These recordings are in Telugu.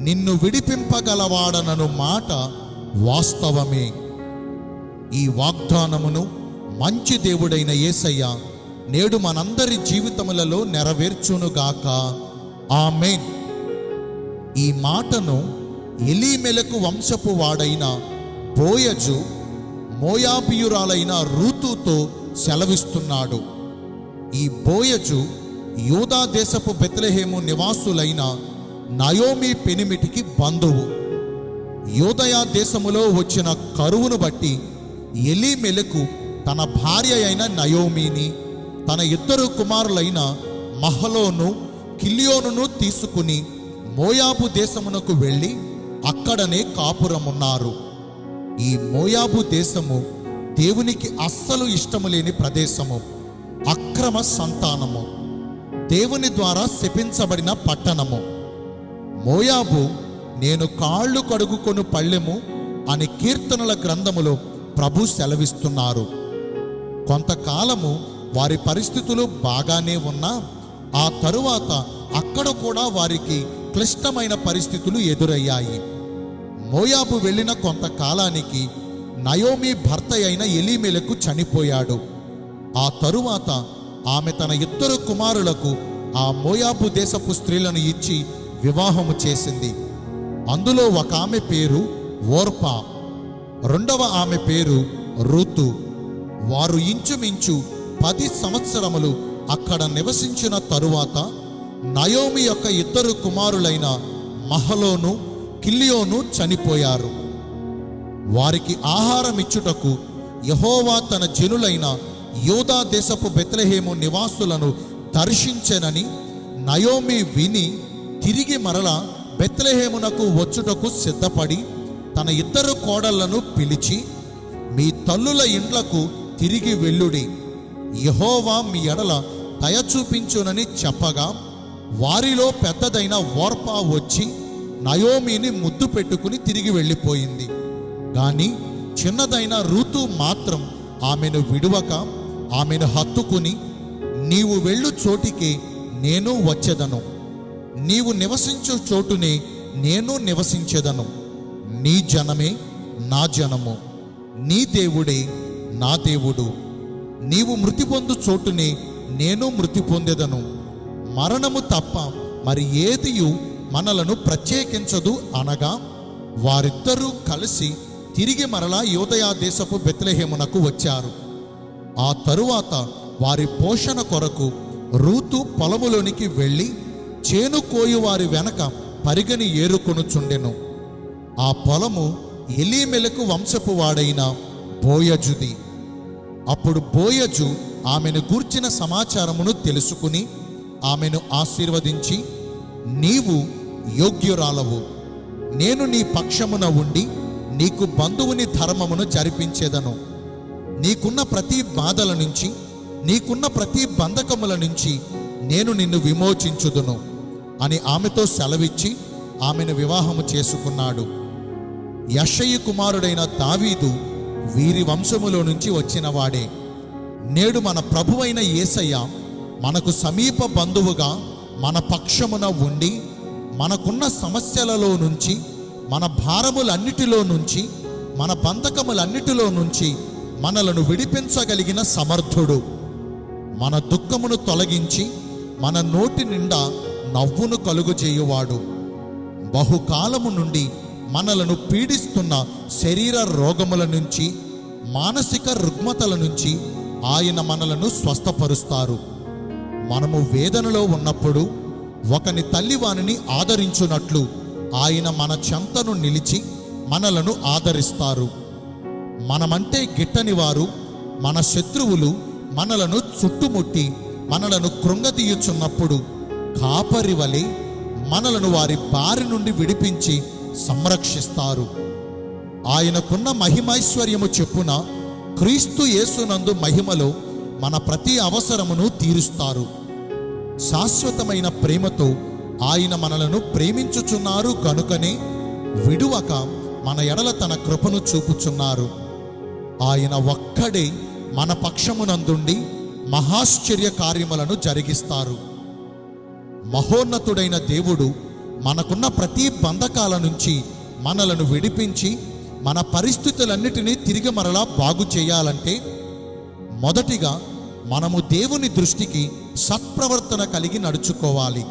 నిన్ను విడిపింపగలవాడనను మాట వాస్తవమే. ఈ వాగ్దానమును మంచి దేవుడైన యేసయ్య నేడు మనందరి జీవితములలో నెరవేర్చునుగాక. ఆమెన్. ఈ మాటను ఎలీమెలకు వంశపు వాడైన బోయజు మోయాబియురాలైన రూతుతో సెలవిస్తున్నాడు. ఈ బోయజు యూదా దేశపు బెత్లహేము నివాసులైన నయోమి పెనిమిటికి బంధువు. యోదయ దేశములో వచ్చిన కరువును బట్టి ఎలీమెలకు తన భార్య అయిన నయోమిని తన ఇద్దరు కుమారులైన మహలోను కిలియోనును తీసుకుని మోయాబు దేశమునకు వెళ్ళి అక్కడనే కాపురమున్నారు. ఈ మోయాబు దేశము దేవునికి అస్సలు ఇష్టము లేని ప్రదేశము. అక్రమ సంతానము. దేవుని ద్వారా శపించబడిన పట్టణము. మోయాబు నేను కాళ్ళు కడుగుకొను పళ్ళెము అని కీర్తనల గ్రంథములో ప్రభు సెలవిస్తున్నారు. కొంతకాలము వారి పరిస్థితులు బాగానే ఉన్నా ఆ తరువాత అక్కడ కూడా వారికి క్లిష్టమైన పరిస్థితులు ఎదురయ్యాయి. మోయాబు వెళ్ళిన కొంతకాలానికి నయోమి భర్త అయిన ఎలీమెలకు చనిపోయాడు. ఆ తరువాత ఆమె తన ఇద్దరు కుమారులకు ఆ మోయాబు దేశపు స్త్రీలను ఇచ్చి వివాహము చేసింది. అందులో ఒక ఆమె పేరు ఓర్పా రెండవ ఆమె పేరు ఋతు వారు ఇంచుమించు పది సంవత్సరములు అక్కడ నివసించిన తరువాత నయోమి యొక్క ఇద్దరు కుమారులైన మహలోను కిల్లియోను చనిపోయారు. వారికి ఆహారం ఇచ్చుటకు యహోవా తన జనులైన యోధా దేశపు బెత్రహేము నివాసులను దర్శించెనని నయోమి విని తిరిగి మరల బెత్లహేమునకు వచ్చుటకు సిద్ధపడి తన ఇద్దరు కోడళ్ళను పిలిచి మీ తల్లుల ఇండ్లకు తిరిగి వెళ్ళుడి. యహోవా మీ ఎడల దయ చూపించునని చెప్పగా వారిలో పెద్దదైన ఓర్పా వచ్చి నయోమిని ముద్దు పెట్టుకుని తిరిగి వెళ్ళిపోయింది. గాని చిన్నదైన ఋతు మాత్రం ఆమెను విడువక ఆమెను హత్తుకుని నీవు వెళ్ళు చోటికి నేను వచ్చేదను. నీవు నివసించే చోటునే నేను నివసించేదను. నీ జనమే నా జనము. నీ దేవుడే నా దేవుడు. నీవు మృతి పొందు చోటునే నేను మృతి పొందెదను. మరణము తప్ప మరి ఏదియు మనలను ప్రత్యేకించదు అనగా వారిద్దరూ కలిసి తిరిగి మరలా యోదయా దేశపు బెత్లహేమునకు వచ్చారు. ఆ తరువాత వారి పోషణ కొరకు రూతు పొలములోనికి వెళ్ళి చేను కోయు వారి వెనక పరిగని ఏరుకొనుచుండెను ఆ పొలము ఎలీమెలకు వంశపు వాడైన బోయజుది. అప్పుడు బోయజు ఆమెను గూర్చిన సమాచారమును తెలుసుకుని ఆమెను ఆశీర్వదించి నీవు యోగ్యురాలవు. నేను నీ పక్షమున ఉండి నీకు బంధువుని ధర్మమును జరిపించేదను. నీకున్న ప్రతి బాధల నుంచి నీకున్న ప్రతి బంధకముల నుంచి నేను నిన్ను విమోచించుదును. అని ఆమెతో సెలవిచ్చి ఆమెను వివాహము చేసుకున్నాడు. యషయ్య కుమారుడైన తావీదు వీరి వంశములో నుంచి వచ్చినవాడే. నేడు మన ప్రభువైన యేసయ్య మనకు సమీప బంధువుగా మన పక్షమున ఉండి మనకున్న సమస్యలలో నుంచి మన భారములన్నిటిలో నుంచి మన బంధకములన్నిటిలో నుంచి మనలను విడిపించగలిగిన సమర్థుడు. మన దుఃఖమును తొలగించి మన నోటి నిండా నవ్వును కలుగు చేయువాడు. బహుకాలము నుండి మనలను పీడిస్తున్న శరీర రోగముల నుంచి మానసిక రుగ్మతల నుంచి ఆయన మనలను స్వస్థపరుస్తారు. మనము వేదనలో ఉన్నప్పుడు ఒకని తల్లి వానిని ఆదరించున్నట్లు ఆయన మన చెంతను నిలిచి మనలను ఆదరిస్తారు. మనమంటే గిట్టని వారు మన శత్రువులు మనలను చుట్టుముట్టి మనలను కృంగతీయుచున్నప్పుడు కాపరి వలె మనలను వారి బారి నుండి విడిపించి సంరక్షిస్తారు. ఆయనకున్న మహిమైశ్వర్యము చెప్పున క్రీస్తు యేసునందు మహిమలో మన ప్రతి అవసరమును తీరుస్తారు. శాశ్వతమైన ప్రేమతో ఆయన మనలను ప్రేమించుచున్నారు కనుకనే విడువక మన ఎడల తన కృపను చూపుచున్నారు. ఆయన ఒక్కడే మన పక్షమునందుండి మహాశ్చర్య కార్యములను జరిగిస్తారు. మహోన్నతుడైన దేవుడు మనకున్న ప్రతి బంధకాల నుంచి మనలను విడిపించి మన పరిస్థితులన్నిటినీ తిరిగి మరలా బాగు చేయాలంటే మొదటిగా మనము దేవుని దృష్టికి సత్ప్రవర్తన కలిగి నడుచుకోవాలి.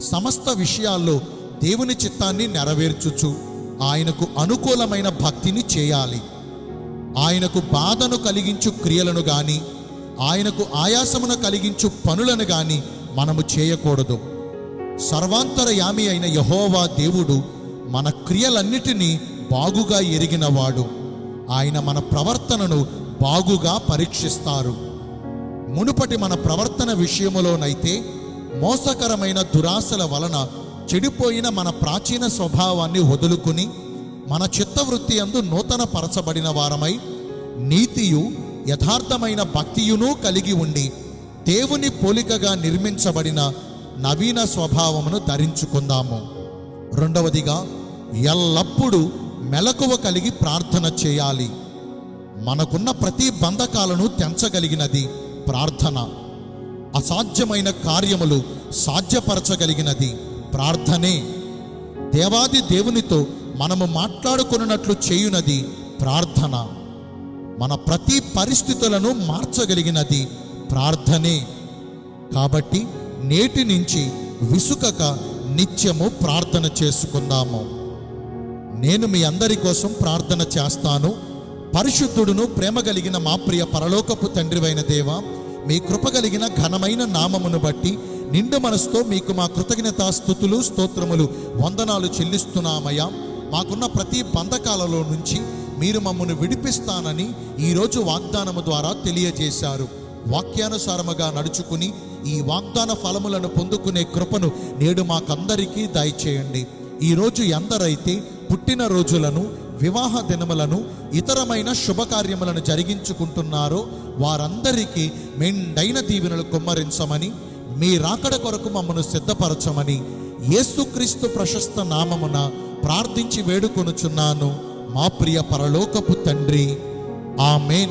సమస్త విషయాల్లో దేవుని చిత్తాన్ని నెరవేర్చుచు ఆయనకు అనుకూలమైన భక్తిని చేయాలి. ఆయనకు బాధను కలిగించు క్రియలను గాని ఆయనకు ఆయాసమును కలిగించు పనులను గాని మనము చేయకూడదు. సర్వాంతరయామి అయిన యహోవా దేవుడు మన క్రియలన్నిటినీ బాగుగా ఎరిగినవాడు. ఆయన మన ప్రవర్తనను బాగుగా పరీక్షిస్తారు. మునుపటి మన ప్రవర్తన విషయములోనైతే మోసకరమైన దురాశల వలన చెడిపోయిన మన ప్రాచీన స్వభావాన్ని వదులుకుని మన చిత్తవృత్తి అందు నూతన పరచబడిన వారమై నీతియు యథార్థమైన భక్తియును కలిగి ఉండి దేవుని పోలికగా నిర్మించబడిన నవీన స్వభావమును ధరించుకుందాము. రెండవదిగా ఎల్లప్పుడూ మెలకువ కలిగి ప్రార్థన చేయాలి. మనకున్న ప్రతి బంధకాలను తెంచగలిగినది ప్రార్థన. అసాధ్యమైన కార్యములు సాధ్యపరచగలిగినది ప్రార్థనే. దేవాది దేవునితో మనము మాట్లాడుకున్నట్లు చేయునది ప్రార్థన. మన ప్రతి పరిస్థితులను మార్చగలిగినది ప్రార్థనే. కాబట్టి నేటి నుంచి విసుకక నిత్యము ప్రార్థన చేసుకుందాము. నేను మీ అందరి కోసం ప్రార్థన చేస్తాను. పరిశుద్ధుడును ప్రేమ కలిగిన మా ప్రియ పరలోకపు తండ్రివైన దేవ మీ కృప కలిగిన ఘనమైన నామమును బట్టి నిండు మనసుతో మీకు మా కృతజ్ఞతా స్థుతులు స్తోత్రములు వందనాలు చెల్లిస్తున్నామయ్యా. మాకున్న ప్రతి బంధకాలలో నుంచి మీరు మమ్మను విడిపిస్తానని ఈరోజు వాగ్దానము ద్వారా తెలియజేశారు. వాక్యానుసారముగా నడుచుకుని ఈ వాగ్దాన ఫలములను పొందుకునే కృపను నేడు మాకందరికీ దయచేయండి. ఈరోజు ఎందరైతే పుట్టిన రోజులను వివాహ దినములను ఇతరమైన శుభకార్యములను జరిగించుకుంటున్నారో వారందరికీ మెండైన దీవెనలు కుమ్మరించమని మీ రాకడ కొరకు మమ్మను సిద్ధపరచమని యేసుక్రీస్తు ప్రశస్త నామమున ప్రార్థించి వేడుకొనుచున్నాను. మా ప్రియ పరలోకపు తండ్రి. Amen.